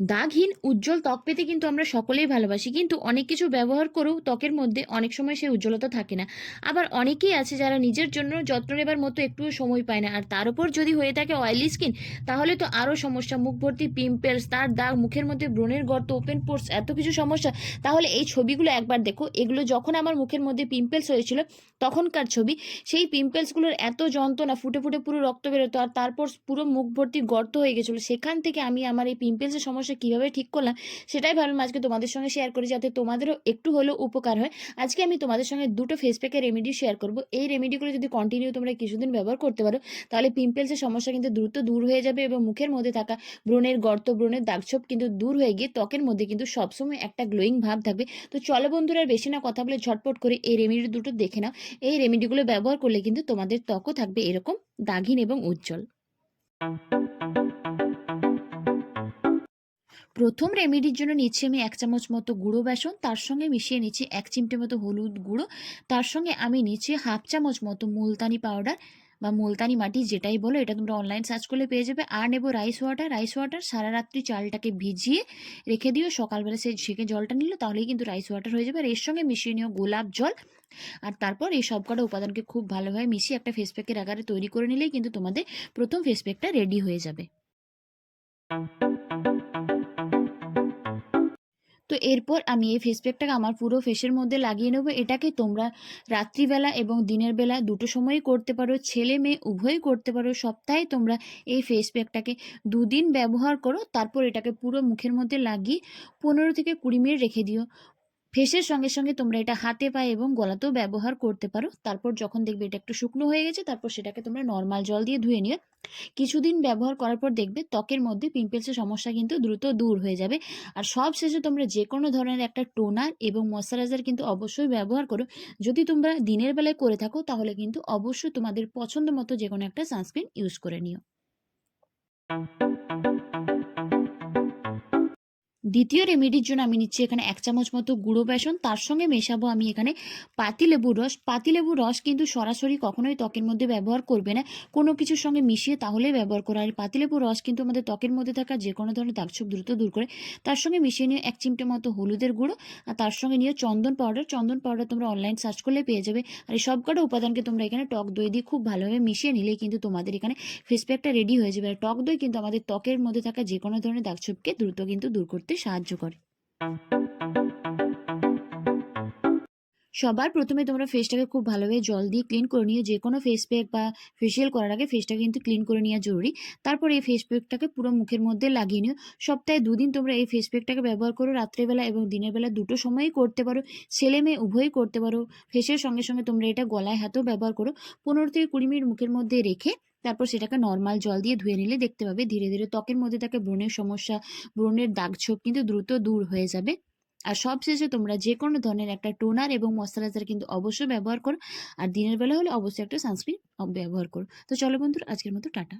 দাগহীন, উজ্জ্বল ত্বক পেতে কিন্তু আমরা সকলেই ভালোবাসি। কিন্তু অনেক কিছু ব্যবহার করেও ত্বকের মধ্যে অনেক সময় সেই উজ্জ্বলতা থাকে না। আবার অনেকেই আছে যারা নিজের জন্য যত্ন নেবার মতো একটুও সময় পায় না। আর তার উপর যদি হয়ে থাকে অয়েলি স্কিন তাহলে তো আরও সমস্যা। মুখ ভর্তি পিম্পলস তার দাগ, মুখের মধ্যে ব্রণের গর্ত ওপেন পোর্স এত কিছু সমস্যা। তাহলে এই ছবিগুলো একবার দেখো। এগুলো যখন আমার মুখের মধ্যে পিম্পলস হয়েছিল, তখনকার ছবি। সেই পিম্পলসগুলোর এত যন্ত্রণা, ফুটে ফুটে পুরো রক্ত বেরোতো। আর তারপর পুরো মুখ ভর্তি গর্ত হয়ে গেছিল। সেখান থেকে আমি আমার এই পিম্পলসের সমস্যা কীভাবে ঠিক করলাম সেটাই ভাবলাম আজকে তোমাদের সঙ্গে শেয়ার করি যাতে তোমাদেরও একটু হলেও উপকার হয়। আজকে আমি তোমাদের সঙ্গে দুটো ফেস প্যাকের রেমেডি শেয়ার করব। এই রেমেডিগুলো যদি কন্টিনিউ তোমরা কিছুদিন ব্যবহার করতে পারো, তাহলে পিম্পলসের সমস্যা কিন্তু দ্রুত দূর হয়ে যাবে এবং মুখের মধ্যে থাকা ব্রণের গর্ত ব্রণের দাগছোপ কিন্তু দূর হয়ে গিয়ে ত্বকের মধ্যে কিন্তু সবসময় একটা গ্লোয়িং ভাব থাকবে। তো চলো বন্ধুরা বেশি না কথা বলে ঝটপট করে এই রেমেডি দুটো দেখে নাও। এই রেমেডিগুলো ব্যবহার করলে কিন্তু তোমাদের ত্বকও থাকবে এরকম দাগহীন এবং উজ্জ্বল। প্রথম রেমেডির জন্য নিচ্ছি আমি এক চামচ মতো গুঁড়ো বেসন, তার সঙ্গে মিশিয়ে নিচ্ছি এক চিমটে মতো হলুদ গুঁড়ো, তার সঙ্গে আমি নিচ্ছি হাফ চামচ মতো মুলতানি পাউডার বা মুলতানি মাটি, যেটাই বলো, এটা তোমরা অনলাইন সার্চ করলে পেয়ে যাবে। আর নেব রাইস ওয়াটার রাইস ওয়াটার সারা রাত্রি চালটাকে ভিজিয়ে রেখে দিও, সকালবেলা সে ছেঁকে জলটা নিল, তাহলেই কিন্তু রাইস ওয়াটার হয়ে যাবে। আর এর সঙ্গে মিশিয়ে নিও গোলাপ জল। আর তারপর এই সব কটা উপাদানকে খুব ভালোভাবে মিশিয়ে একটা ফেস প্যাকের আকারে তৈরি করে নিলেই কিন্তু তোমাদের প্রথম ফেস প্যাকটা রেডি হয়ে যাবে। তো এরপর আমি এই ফেস প্যাকটাকে আমার পুরো ফেসের মধ্যে লাগিয়ে নেব। এটাকে তোমরা রাত্রিবেলা এবং দিনের বেলা দুটো সময়ই করতে পারো? ছেলে মেয়ে উভয়ই করতে পারো। সপ্তাহে তোমরা এই ফেস প্যাকটাকে দুদিন ব্যবহার করো, তারপর এটাকে পুরো মুখের মধ্যে লাগিয়ে পনেরো থেকে কুড়ি মিনিট রেখে দিও। ফেসের সঙ্গে সঙ্গে তোমরা এটা হাতে পায়ে এবং গলাতেও ব্যবহার করতে পারো। তারপর যখন দেখবে এটা একটু শুকনো হয়ে গেছে, তারপর সেটাকে তোমরা নর্মাল জল দিয়ে ধুয়ে নিও। কিছুদিন ব্যবহার করার পর দেখবে ত্বকের মধ্যে পিম্পলসের সমস্যা কিন্তু দ্রুত দূর হয়ে যাবে। আর সব শেষে তোমরা যে কোনো ধরনের একটা টোনার এবং ময়শ্চারাইজার কিন্তু অবশ্যই ব্যবহার করো। যদি তোমরা দিনের বেলায় করে থাকো, তাহলে কিন্তু অবশ্যই তোমাদের পছন্দ মতো যে কোনো একটা সানস্ক্রিন ইউজ করে নিও। দ্বিতীয় রেমেডির জন্য আমি নিচ্ছি এখানে এক চামচ মতো গুঁড়ো বেসন। তার সঙ্গে মেশাবো আমি এখানে পাতিলেবুর রস। পাতিলেবুর রস কিন্তু সরাসরি কখনোই ত্বকের মধ্যে ব্যবহার করবে না। কোনো কিছুর সঙ্গে মিশিয়ে তাহলেই ব্যবহার করা আর পাতিলেবুর রস কিন্তু আমাদের ত্বকের মধ্যে থাকা যে কোনো ধরনের দাগছোপ দ্রুত দূর করে। তার সঙ্গে মিশিয়ে নিয়ে এক চিমটে মতো হলুদের গুঁড়ো। আর তার সঙ্গে নিয়ে চন্দন পাউডার চন্দন পাউডার তোমরা অনলাইন সার্চ করলে পেয়ে যাবে। আর এই সবকটা উপাদানকে তোমরা এখানে টক দই দিয়ে খুব ভালোভাবে মিশিয়ে নিলেই কিন্তু তোমাদের এখানে ফেস প্যাকটা রেডি হয়ে যাবে। আর টক দই কিন্তু আমাদের ত্বকের মধ্যে থাকা যে কোনো ধরনের দাগছোপকে দ্রুত কিন্তু দূর করতে সাহায্য করে। সবার প্রথমে তোমরা ফেসটাকে খুব ভালোভাবে জল দিয়ে ক্লিন করে নিও। যে কোনো ফেস প্যাক বা ফেসিয়াল করার আগে ফেসটাকে কিন্তু ক্লিন করে নেওয়া জরুরি। তারপর এই ফেস প্যাকটাকে পুরো মুখের মধ্যে লাগিয়ে নিও। সপ্তাহে দুদিন তোমরা এই ফেস প্যাকটাকে ব্যবহার করো। রাত্রেবেলা এবং দিনের বেলা দুটো সময়ই করতে পারো। ছেলে মেয়ে উভয়ই করতে পারো। ফেসের সঙ্গে সঙ্গে তোমরা এটা গলায় হাতেও ব্যবহার করো। পনেরো থেকে কুড়ি মিনিট মুখের মধ্যে রেখে তারপর সেটাকে নর্মাল জল দিয়ে ধুয়ে নিলে দেখতে পাবে ধীরে ধীরে ত্বকের মধ্যে থাকে ব্রণের সমস্যা, ব্রণের দাগছোপ কিন্তু দ্রুত দূর হয়ে যাবে। আর সবশেষে তোমরা যে কোনো ধরনের একটা টোনার এবং ময়শ্চারাইজার কিন্তু অবশ্যই ব্যবহার করো। আর দিনের বেলা হলে অবশ্যই একটা সানস্ক্রিন ব্যবহার করো। তো চলো বন্ধুরা, আজকের মতো টাটা।